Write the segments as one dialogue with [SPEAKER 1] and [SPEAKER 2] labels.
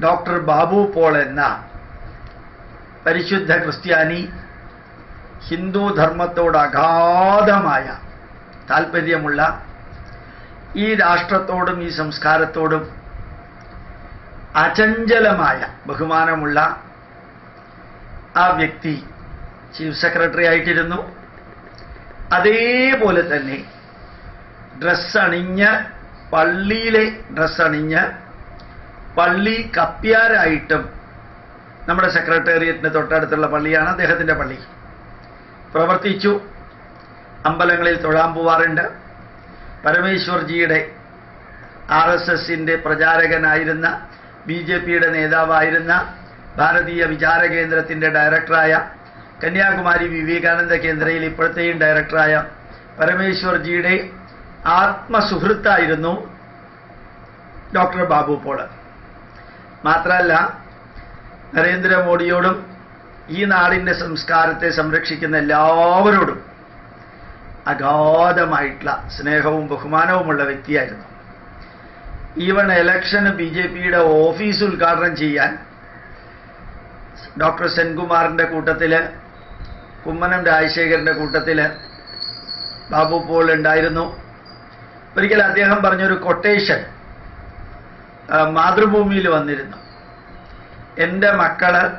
[SPEAKER 1] Doctor Babu Paul എന്ന പരിശുദ്ധ ക്രിസ്ത്യാനി ഹിന്ദു ധർമ്മത്തോട് അഗാധമായ താല്പര്യമുള്ള ഈ രാഷ്ട്രത്തോടും ഈ സംസ്കാരത്തോടും അചഞ്ചലമായ ബഹുമാനമുള്ള ആ വ്യക്തി ചീഫ് സെക്രട്ടറി ആയിട്ടിരുന്നു. അതേപോലെ തന്നെ ഡ്രസ്സണിഞ്ഞ് പള്ളിയിലെ ഡ്രസ് അണിഞ്ഞ് പള്ളി കപ്പ്യാരായിട്ടും നമ്മുടെ സെക്രട്ടേറിയറ്റിന് തൊട്ടടുത്തുള്ള പള്ളിയാണ് അദ്ദേഹത്തിന്റെ പള്ളി. പ്രവർത്തിച്ചു. അമ്പലങ്ങളിൽ തൊഴാൻ പോവാറുണ്ട്. പരമേശ്വർജിയുടെ ആർ എസ് എസിന്റെ പ്രചാരകനായിരുന്ന ബി ജെ പിയുടെ നേതാവായിരുന്ന ഭാരതീയ വിചാര കേന്ദ്രത്തിന്റെ ഡയറക്ടറായ കന്യാകുമാരി വിവേകാനന്ദ കേന്ദ്രയിൽ ഇപ്പോഴത്തെയും ഡയറക്ടറായ പരമേശ്വർജിയുടെ ആത്മസുഹൃത്തായിരുന്നു ഡോക്ടർ ബാബു പോൾ. മാത്രമല്ല നരേന്ദ്രമോദിയോടും ഈ നാടിന്റെ സംസ്കാരത്തെ സംരക്ഷിക്കുന്ന എല്ലാവരോടും അഗാധമായിട്ടുള്ള സ്നേഹവും ബഹുമാനവുമുള്ള വ്യക്തിയായിരുന്നു. ഈവൺ എലക്ഷന് ബി ജെ പിയുടെ ഓഫീസ് ഉദ്ഘാടനം ചെയ്യാൻ ഡോക്ടർ സെൻകുമാറിന്റെ കൂട്ടത്തിൽ കുമ്മനം രാജശേഖരന്റെ കൂട്ടത്തിൽ ബാബു പോൾ ഉണ്ടായിരുന്നു. ഒരിക്കൽ അദ്ദേഹം പറഞ്ഞൊരു കൊട്ടേഷൻ മാതൃഭൂമിയിൽ വന്നിരുന്നു. എന്റെ മക്കൾ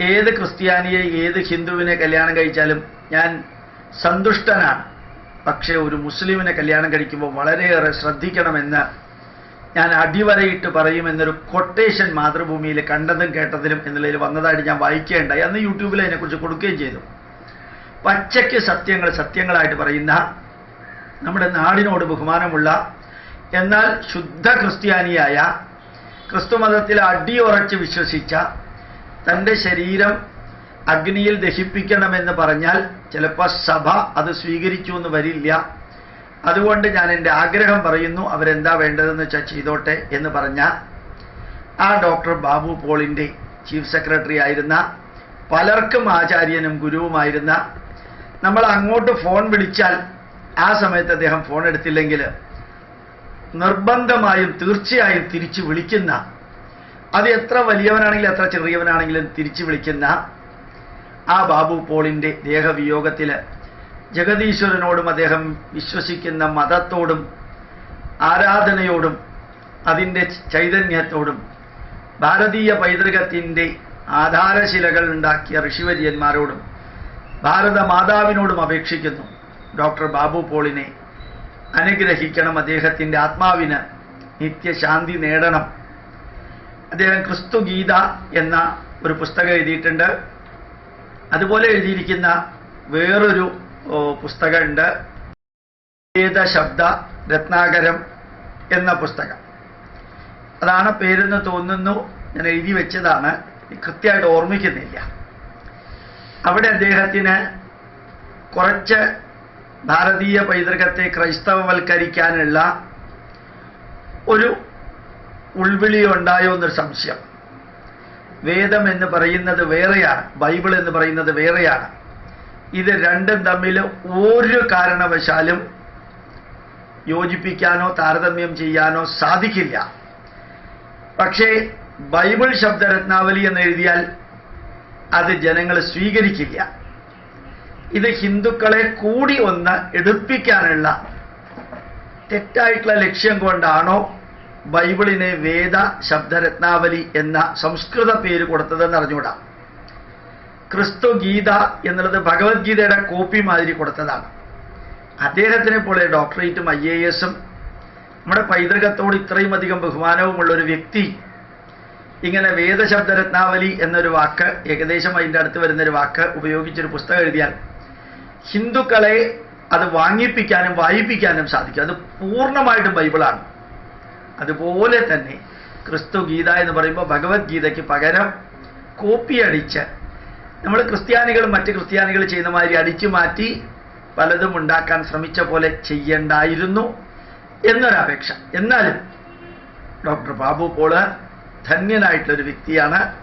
[SPEAKER 1] ഏത് ക്രിസ്ത്യാനിയെ ഏത് ഹിന്ദുവിനെ കല്യാണം കഴിച്ചാലും ഞാൻ സന്തുഷ്ടനാണ്. പക്ഷേ ഒരു മുസ്ലിമിനെ കല്യാണം കഴിക്കുമ്പോൾ വളരെയേറെ ശ്രദ്ധിക്കണമെന്ന് ഞാൻ അടിവരയിട്ട് പറയുമെന്നൊരു കൊട്ടേഷൻ മാതൃഭൂമിയിൽ കണ്ടതും കേട്ടതിലും എന്നുള്ളതിൽ വന്നതായിട്ട് ഞാൻ വായിക്കുകയുണ്ടായി. അന്ന് യൂട്യൂബിൽ അതിനെക്കുറിച്ച് കൊടുക്കുകയും ചെയ്തു. പച്ചയ്ക്ക് സത്യങ്ങൾ സത്യങ്ങളായിട്ട് പറയുന്ന നമ്മുടെ നാടിനോട് ബഹുമാനമുള്ള എന്നാൽ ശുദ്ധ ക്രിസ്ത്യാനിയായ ക്രിസ്തുമതത്തിൽ അടിയുറച്ച് വിശ്വസിച്ച തന്റെ ശരീരം അഗ്നിയിൽ ദഹിപ്പിക്കണമെന്ന് പറഞ്ഞാൽ ചിലപ്പോൾ സഭ അത് സ്വീകരിച്ചു എന്ന് വരില്ല. അതുകൊണ്ട് ഞാൻ എന്റെ ആഗ്രഹം പറയുന്നു അവരെന്താ വേണ്ടതെന്ന് വെച്ചാൽ ചെയ്തോട്ടെ എന്ന് പറഞ്ഞ ആ ഡോക്ടർ ബാബു പോളിന്റെ ചീഫ് സെക്രട്ടറി ആയിരുന്ന പലർക്കും ആചാര്യനും ഗുരുവുമായിരുന്ന നമ്മൾ അങ്ങോട്ട് ഫോൺ വിളിച്ചാൽ ആ സമയത്ത് അദ്ദേഹം ഫോൺ എടുത്തില്ലെങ്കിൽ നിർബന്ധമായും തീർച്ചയായും തിരിച്ചു വിളിക്കുന്ന അത് എത്ര വലിയവനാണെങ്കിലും എത്ര ചെറിയവനാണെങ്കിലും തിരിച്ചു വിളിക്കുന്ന ആ ബാബു പോളിന്റെ ദേഹവിയോഗത്തിൽ ജഗതീശ്വരനോടും അദ്ദേഹം വിശ്വസിക്കുന്ന മതത്തോടും ആരാധനയോടും അതിന്റെ ചൈതന്യത്തോടും ഭാരതീയ പൈതൃകത്തിന്റെ ആധാരശിലകൾ ഉണ്ടാക്കിയ ഋഷിവര്യന്മാരോടും ഭാരത മാതാവിനോടും അപേക്ഷിക്കുന്നു. ഡോക്ടർ ബാബു പോളിനെ അനുഗ്രഹിക്കണം അദ്ദേഹത്തിന്റെ ആത്മാവിന് നിത്യശാന്തി നേടണം. അദ്ദേഹം ക്രിസ്തു ഗീത എന്ന ഒരു പുസ്തകം എഴുതിയിട്ടുണ്ട്. അതുപോലെ എഴുതിയിരിക്കുന്ന വേറൊരു പുസ്തകമുണ്ട് പുസ്തകമുണ്ട്. വേദശബ്ദ രത്നാകരം എന്ന പുസ്തകം. അതാണ് പേരെന്ന് തോന്നുന്നു. ഞാൻ എഴുതി വെച്ചതാണ്. കൃത്യമായിട്ട് ഓർമ്മിക്കുന്നില്ല. അവിടെ അദ്ദേഹത്തിന് കുറച്ച് ഭാരതീയ പൈതൃകത്തെ ക്രൈസ്തവവൽക്കരിക്കാനുള്ള ഒരു ഉൾവിളി ഉണ്ടായോ എന്നൊരു സംശയം. വേദം എന്ന് പറയുന്നത് വേറെയാണ് ബൈബിൾ എന്ന് പറയുന്നത് വേറെയാണ്. ഇത് രണ്ടും തമ്മിൽ ഒരു കാരണവശാലും യോജിപ്പിക്കാനോ താരതമ്യം ചെയ്യാനോ സാധിക്കില്ല. പക്ഷേ ബൈബിൾ ശബ്ദരത്നാവലി എന്ന് എഴുതിയാൽ അത് ജനങ്ങൾ സ്വീകരിക്കില്ല. ഇത് ഹിന്ദുക്കളെ കൂടി ഒന്ന് എടുപ്പിക്കാനുള്ള തെറ്റായിട്ടുള്ള ലക്ഷ്യം കൊണ്ടാണോ ബൈബിളിനെ വേദ ശബ്ദരത്നാവലി എന്ന സംസ്കൃത പേര് കൊടുത്തതെന്ന് അറിഞ്ഞുകൂടാ. ക്രിസ്തു ഗീത എന്നുള്ളത് ഭഗവത്ഗീതയുടെ കോപ്പി മാതിരി കൊടുത്തതാണ്. അദ്ദേഹത്തിനെ പോലെ ഡോക്ടറേറ്റും ഐ എ എസും നമ്മുടെ പൈതൃകത്തോട് ഇത്രയും അധികം ബഹുമാനവുമുള്ള ഒരു വ്യക്തി ഇങ്ങനെ വേദശബ്ദരത്നാവലി എന്നൊരു വാക്ക് ഏകദേശം അതിന്റെ അടുത്ത് വരുന്നൊരു വാക്ക് ഉപയോഗിച്ചൊരു പുസ്തകം എഴുതിയാൽ ഹിന്ദുക്കളെ അത് വാങ്ങിപ്പിക്കാനും വായിപ്പിക്കാനും സാധിക്കും. അത് പൂർണമായിട്ടും ബൈബിളാണ്. അതുപോലെ തന്നെ ക്രിസ്തു ഗീത എന്ന് പറയുമ്പോൾ ഭഗവത്ഗീതയ്ക്ക് പകരം കോപ്പി അടിച്ച് നമ്മൾ ക്രിസ്ത്യാനികൾ മറ്റ് ക്രിസ്ത്യാനികൾ ചെയ്യുന്ന മാതിരി അടിച്ചു മാറ്റി പലതും ഉണ്ടാക്കാൻ ശ്രമിച്ച പോലെ ചെയ്യണ്ടായിരുന്നു എന്നൊരപേക്ഷ എന്നാലും ഡോക്ടർ ബാബു പോൾ ധന്യനായിട്ടുള്ളൊരു വ്യക്തിയാണ്.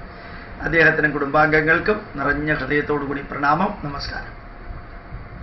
[SPEAKER 1] അദ്ദേഹത്തിനും കുടുംബാംഗങ്ങൾക്കും നിറഞ്ഞ ഹൃദയത്തോടു കൂടി പ്രണാമം. നമസ്കാരം.